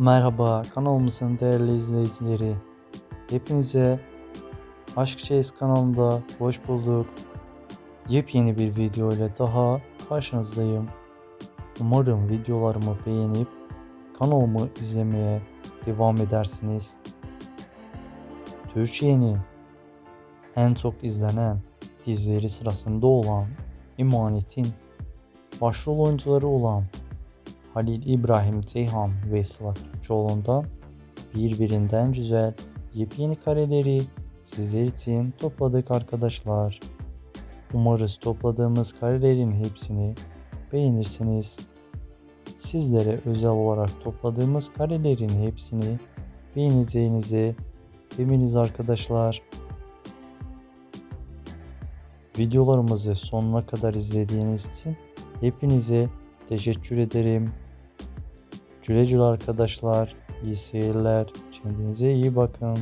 Merhaba kanalımızın değerli izleyicileri. Hepinize Aşk Chase kanalında hoş bulduk. Yepyeni bir video ile daha karşınızdayım. Umarım videolarımı beğenip kanalımı izlemeye devam edersiniz. Türkiye'nin en çok izlenen dizileri sırasında olan İmanet'in başrol oyuncuları olan Halil İbrahim Ceyhan ve Sılat Türkoğlu'ndan birbirinden güzel yepyeni kareleri sizler için topladık arkadaşlar. Umarız topladığımız karelerin hepsini beğenirsiniz. Sizlere özel olarak topladığımız karelerin hepsini beğeneceğinizi eminiz arkadaşlar. Videolarımızı sonuna kadar izlediğiniz için hepinize teşekkür ederim. Güle güle arkadaşlar. İyi seyirler. Kendinize iyi bakın.